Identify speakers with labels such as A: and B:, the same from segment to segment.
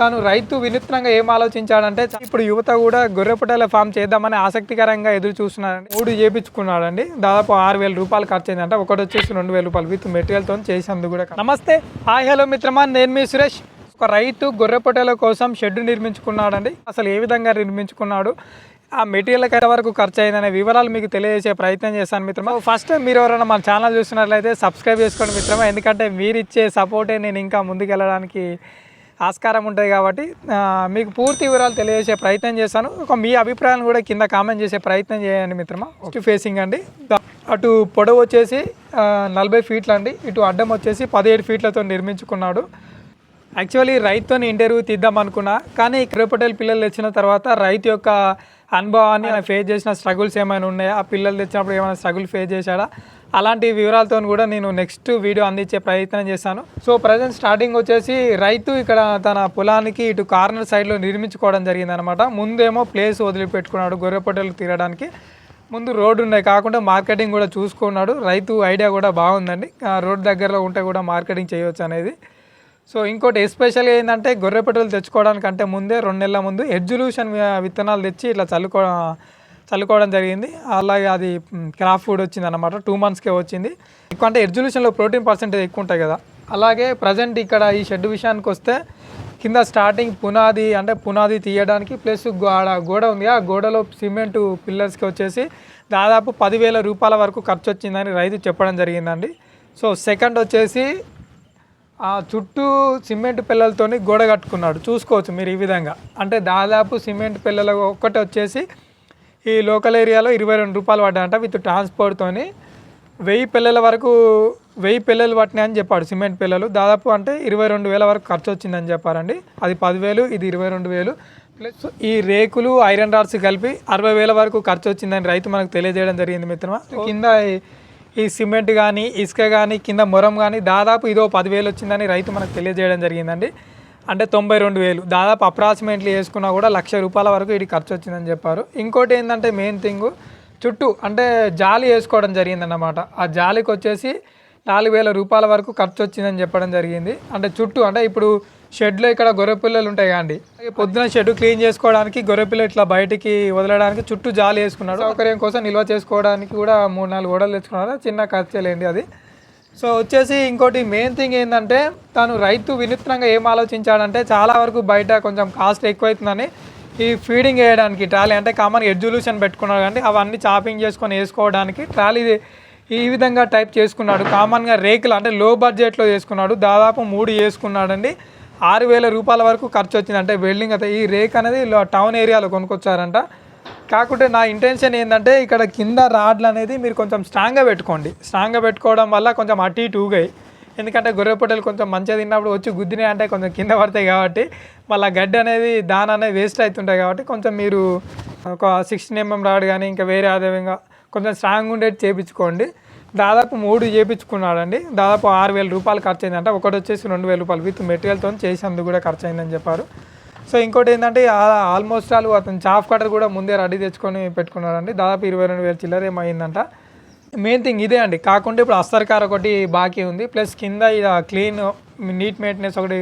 A: తాను రైతు వినూత్నంగా ఏం ఆలోచించాడంటే ఇప్పుడు యువత కూడా గొర్రెపుటల ఫామ్ చేద్దామని ఆసక్తికరంగా ఎదురు చూస్తున్నాడండి. మూడు చేపించుకున్నాడండి. దాదాపు ఆరు వేల రూపాయలు ఖర్చు అయిందంట ఒకటి వచ్చేసి రెండు వేల రూపాయలు. విత్ మెటీరియల్తో చేసేందుకు కూడా నమస్తే. హాయ్ హలో మిత్రమా. నేను మీ సురేష్. ఒక రైతు గొర్రెపొట్టెల కోసం షెడ్ నిర్మించుకున్నాడండి. అసలు ఏ విధంగా నిర్మించుకున్నాడు? ఆ మెటీరియల్ కట్ట వరకు ఖర్చు అయిందనే వివరాలు మీకు తెలియజేసే ప్రయత్నం చేస్తాను మిత్రమా. ఫస్ట్ మీరు ఎవరైనా మన ఛానల్ చూసినట్లయితే సబ్స్క్రైబ్ చేసుకోండి మిత్రమా. ఎందుకంటే మీరు ఇచ్చే సపోర్టే నేను ఇంకా ముందుకెళ్ళడానికి ఆస్కారం ఉంటుంది కాబట్టి మీకు పూర్తి వివరాలు తెలియజేసే ప్రయత్నం చేస్తాను ఒక మీ అభిప్రాయాలను కూడా కింద కామెంట్ చేసే ప్రయత్నం చేయండి మిత్రమా. ఫస్ట్ ఫేసింగ్ అండి. అటు పొడవు వచ్చేసి నలభై ఫీట్లు అండి ఇటు అడ్డం వచ్చేసి పదిహేడు ఫీట్లతో నిర్మించుకున్నాడు. యాక్చువల్లీ రైతుని ఇంటర్వ్యూ తీద్దాం అనుకున్నా కానీ క్రిపటల్ పిల్లలు తెచ్చిన తర్వాత రైతు యొక్క అనుభవాన్ని ఆయన ఫేస్ చేసిన స్ట్రగుల్స్ ఏమైనా ఉన్నాయా? ఆ పిల్లలు తెచ్చినప్పుడు ఏమైనా స్ట్రగుల్ ఫేస్ చేశాడా? అలాంటి వివరాలతో కూడా నేను నెక్స్ట్ వీడియో అందించే ప్రయత్నం చేశాను. సో ప్రజెంట్ స్టార్టింగ్ వచ్చేసి రైతు ఇక్కడ తన పొలానికి ఇటు కార్నర్ సైడ్లో నిర్మించుకోవడం జరిగిందనమాట ముందేమో ప్లేస్ వదిలిపెట్టుకున్నాడు గొర్రెపొట్టెలు తీరడానికి. ముందు రోడ్డు ఉన్నాయి కాకుండా మార్కెటింగ్ కూడా చూసుకున్నాడు. రైతు ఐడియా కూడా బాగుందండి. రోడ్డు రోడ్ దగ్గరలో ఉంటే కూడా మార్కెటింగ్ చేయవచ్చు అనేది. సో ఇంకోటి ఎస్పెషల్గా ఏంటంటే గొర్రె పెట్రోల్ తెచ్చుకోవడానికంటే ముందే రెండు నెలల ముందు ఎడ్జుల్యూషన్ విత్తనాలు తెచ్చి ఇట్లా చల్లుకో చల్లుకోవడం జరిగింది. అలాగే అది క్రాఫ్ ఫుడ్ వచ్చింది అనమాట టూ మంత్స్కే వచ్చింది. ఎక్కువ అంటే ఎడ్జుల్యూషన్లో ప్రోటీన్ పర్సెంటేజ్ ఎక్కువ ఉంటాయి కదా. అలాగే ప్రజెంట్ ఇక్కడ ఈ షెడ్ విషయానికి వస్తే కింద స్టార్టింగ్ పునాది అంటే పునాది తీయడానికి ప్లస్ గోడ గోడ ఉంది ఆ గోడలో సిమెంటు పిల్లర్స్కి వచ్చేసి దాదాపు పదివేల రూపాయల వరకు ఖర్చు వచ్చిందని రైతు చెప్పడం జరిగిందండి. సో సెకండ్ వచ్చేసి ఆ చుట్టూ సిమెంట్ పిల్లలతోని గోడ కట్టుకున్నాడు. చూసుకోవచ్చు మీరు ఈ విధంగా. అంటే దాదాపు సిమెంట్ పిల్లలు ఒక్కటి వచ్చేసి ఈ లోకల్ ఏరియాలో ఇరవై రెండు రూపాయలు పడ్డాయంట విత్ ట్రాన్స్పోర్ట్తోని వెయ్యి పిల్లల వరకు వెయ్యి పిల్లలు అని చెప్పాడు సిమెంట్ పిల్లలు. దాదాపు అంటే ఇరవై రెండు వేల వరకు ఖర్చు వచ్చిందని చెప్పారండి. అది పదివేలు ఇది ఇరవై రెండు వేలు. ప్లస్ ఈ రేకులు ఐరన్ రాడ్స్ కలిపి అరవై వేల వరకు ఖర్చు వచ్చిందని రైతు మనకు తెలియజేయడం జరిగింది మిత్రమా. కింద ఈ- సిమెంట్ కానీ ఇసుక కానీ కింద మొరం కానీ దాదాపు ఇదో పదివేలు వచ్చిందని రైతు మనకు తెలియజేయడం జరిగిందండి. అంటే తొంభై రెండు వేలు. దాదాపు అప్రాక్సిమేట్లీ వేసుకున్నా కూడా లక్ష రూపాయల వరకు ఇది ఖర్చు వచ్చిందని చెప్పారు. ఇంకోటి ఏంటంటే మెయిన్ థింగ్ చుట్టూ అంటే జాలి వేసుకోవడం జరిగిందన్నమాట. ఆ జాలికి వచ్చేసి నాలుగు వేల రూపాయల వరకు ఖర్చు వచ్చిందని చెప్పడం జరిగింది. అంటే చుట్టూ అంటే ఇప్పుడు షెడ్లో ఇక్కడ గొర్రెపిల్లలు ఉంటాయి కాండి పొద్దున షెడ్ క్లీన్ చేసుకోవడానికి గొర్రె పిల్ల ఇట్లా బయటికి వదలడానికి చుట్టూ జాలి వేసుకున్నాడు. సౌకర్యం కోసం నిల్వ చేసుకోవడానికి కూడా మూడు నాలుగు ఓడలు తెచ్చుకున్నారు చిన్న ఖర్చులేండి అది. సో వచ్చేసి ఇంకోటి మెయిన్ థింగ్ ఏంటంటే తను రైతు వినూత్నంగా ఏం ఆలోచించాడంటే చాలా వరకు బయట కొంచెం కాస్ట్ ఎక్కువైతుందని ఈ ఫీడింగ్ వేయడానికి ట్రాలీ అంటే కామన్ ఎడ్జుల్యూషన్ పెట్టుకున్నాడు కానీ అవన్నీ చాపింగ్ చేసుకొని వేసుకోవడానికి ట్రాలీ ఈ విధంగా టైప్ చేసుకున్నాడు. కామన్గా రేకులు అంటే లో బడ్జెట్లో చేసుకున్నాడు దాదాపు మూడు చేసుకున్నాడండి ఆరు వేల రూపాయల వరకు ఖర్చు వచ్చింది. అంటే వెల్డింగ్ అయితే ఈ రేక్ అనేది టౌన్ ఏరియాలో కొనుక్కొచ్చారంట. కాకుంటే నా ఇంటెన్షన్ ఏంటంటే ఇక్కడ కింద రాడ్లు అనేది మీరు కొంచెం స్ట్రాంగ్గా పెట్టుకోండి. స్ట్రాంగ్గా పెట్టుకోవడం వల్ల కొంచెం అటు ఇటు ఊగాయి. ఎందుకంటే గొర్రె పొట్టెలు కొంచెం మంచిగా తిన్నప్పుడు వచ్చి గుద్దినాయి అంటే కొంచెం కింద పడతాయి కాబట్టి మళ్ళీ గడ్డి అనేది దాని అనేది వేస్ట్ అవుతుంటాయి కాబట్టి కొంచెం మీరు ఒక సిక్స్టీన్ ఎంఎం రాడ్ కానీ ఇంకా వేరే అదేవిధంగా కొంచెం స్ట్రాంగ్ ఉండేది చేపించుకోండి. దాదాపు మూడు చేపించుకున్నాడండి. దాదాపు ఆరు వేల రూపాయలు ఖర్చు అయిందంటే ఒకటి వచ్చేసి రెండు వేల రూపాయలు విత్ మెటీరియల్తో చేసేందుకు కూడా ఖర్చు అయిందని చెప్పారు. సో ఇంకోటి ఏంటంటే ఆల్మోస్ట్ ఆల్ అతను చాఫ్ కటర్ కూడా ముందే రెడీ తెచ్చుకొని పెట్టుకున్నాడండి. దాదాపు ఇరవై రెండు వేల చిల్లర ఏమైందంట మెయిన్ థింగ్ ఇదే అండి. కాకుండా ఇప్పుడు అస్తర్ కార్ ఒకటి బాకీ ఉంది. ప్లస్ కింద క్లీన్ నీట్ మెయింటెనెన్స్ ఒకటి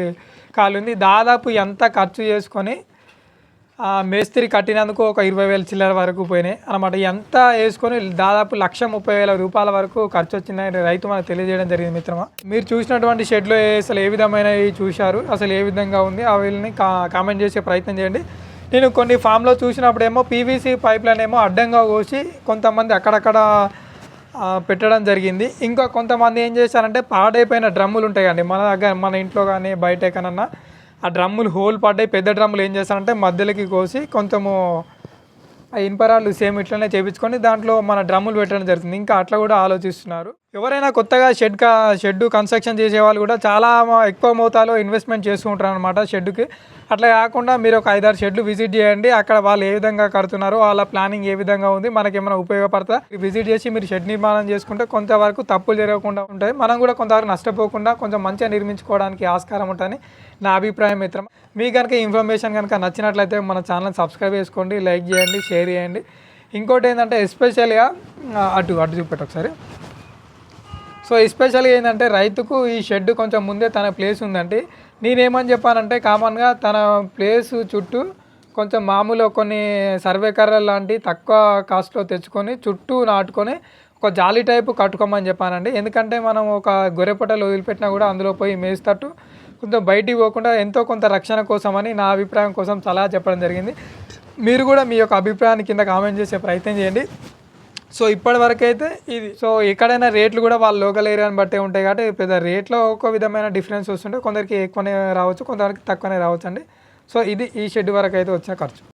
A: కాలు ఉంది దాదాపు ఎంత ఖర్చు చేసుకొని మేస్త్రి కట్టినందుకు ఒక ఇరవై వేల చిల్లర వరకు పోయినాయి. అనమాట ఎంత వేసుకొని దాదాపు లక్ష ముప్పై వేల రూపాయల వరకు ఖర్చు వచ్చిందని రైతు మనకు తెలియజేయడం జరిగింది మిత్రమా. మీరు చూసినటువంటి షెడ్లో అసలు ఏ విధమైనవి చూశారు? అసలు ఏ విధంగా ఉంది? ఆ వీళ్ళని కా కామెంట్ చేసే ప్రయత్నం చేయండి. నేను కొన్ని ఫామ్లో చూసినప్పుడేమో పీవీసీ పైప్ లైన్ ఏమో అడ్డంగా కోసి కొంతమంది అక్కడక్కడ పెట్టడం జరిగింది. ఇంకా కొంతమంది ఏం చేశారంటే పాడైపోయిన డ్రమ్ములు ఉంటాయి అండి మన దగ్గర మన ఇంట్లో కానీ బయట ఎక్కడన్నా ఆ డ్రమ్ములు హోల్ పడ్డాయి. పెద్ద డ్రమ్ములు ఏం చేస్తారంటే మధ్యలోకి కోసి కొంచెము ఆ ఇనుపరాళ్ళు సేమ్ ఇట్లనే చేపించుకొని దాంట్లో మన డ్రమ్ములు పెట్టడం జరుగుతుంది. ఇంకా అట్లా కూడా ఆలోచిస్తున్నారు. ఎవరైనా కొత్తగా షెడ్ కా షెడ్ కన్స్ట్రక్షన్ చేసే వాళ్ళు కూడా చాలా ఎక్కువ మోతాలో ఇన్వెస్ట్మెంట్ చేస్తూ ఉంటారు అనమాట షెడ్కి అట్లా కాకుండా మీరు ఒక ఐదారు షెడ్లు విజిట్ చేయండి. అక్కడ వాళ్ళు ఏ విధంగా కడుతున్నారో వాళ్ళ ప్లానింగ్ ఏ విధంగా ఉంది మనకి ఏమైనా ఉపయోగపడతా? విజిట్ చేసి మీరు షెడ్ నిర్మాణం చేసుకుంటే కొంతవరకు తప్పులు జరగకుండా ఉంటాయి. మనం కూడా కొంతవరకు నష్టపోకుండా కొంచెం మంచిగా నిర్మించుకోవడానికి ఆస్కారం ఉంటుందని నా అభిప్రాయం మిత్రం. మీకు కనుక ఇన్ఫర్మేషన్ కనుక నచ్చినట్లయితే మన ఛానల్ సబ్స్క్రైబ్ చేసుకోండి లైక్ చేయండి షేర్ చేయండి. ఇంకోటి ఏంటంటే ఎస్పెషల్గా అటు అటు చూపెట్టు ఒకసారి. సో ఎస్పెషల్గా ఏంటంటే రైతుకు ఈ షెడ్ కొంచెం ముందే తన ప్లేస్ ఉందంటే నేనేమని చెప్పానంటే కామన్గా తన ప్లేస్ చుట్టూ కొంచెం మామూలు కొన్ని సర్వే కర్రలు లాంటి తక్కువ కాస్ట్లో తెచ్చుకొని చుట్టూ నాటుకొని ఒక జాలి టైపు కట్టుకోమని చెప్పానండి. ఎందుకంటే మనం ఒక గొర్రెపొట్టలు వదిలిపెట్టినా కూడా అందులో పోయి మేస్తట్టు కొంచెం బయటికి పోకుండా ఎంతో కొంత రక్షణ కోసమని నా అభిప్రాయం కోసం సలహా చెప్పడం జరిగింది. మీరు కూడా మీ యొక్క అభిప్రాయాన్ని కింద కామెంట్ చేసే ప్రయత్నం చేయండి. సో ఇప్పటి వరకు అయితే ఇది సో ఎక్కడైనా రేట్లు కూడా వాళ్ళ లోకల్ ఏరియాని బట్టే ఉంటాయి కాబట్టి పెద్ద రేట్లో ఒక విధమైన డిఫరెన్స్ వస్తుంటే కొందరికి ఎక్కువనే రావచ్చు కొందరికి తక్కువనే రావచ్చు అండి సో ఇది ఈ షెడ్ వరకు అయితే వచ్చిన ఖర్చు.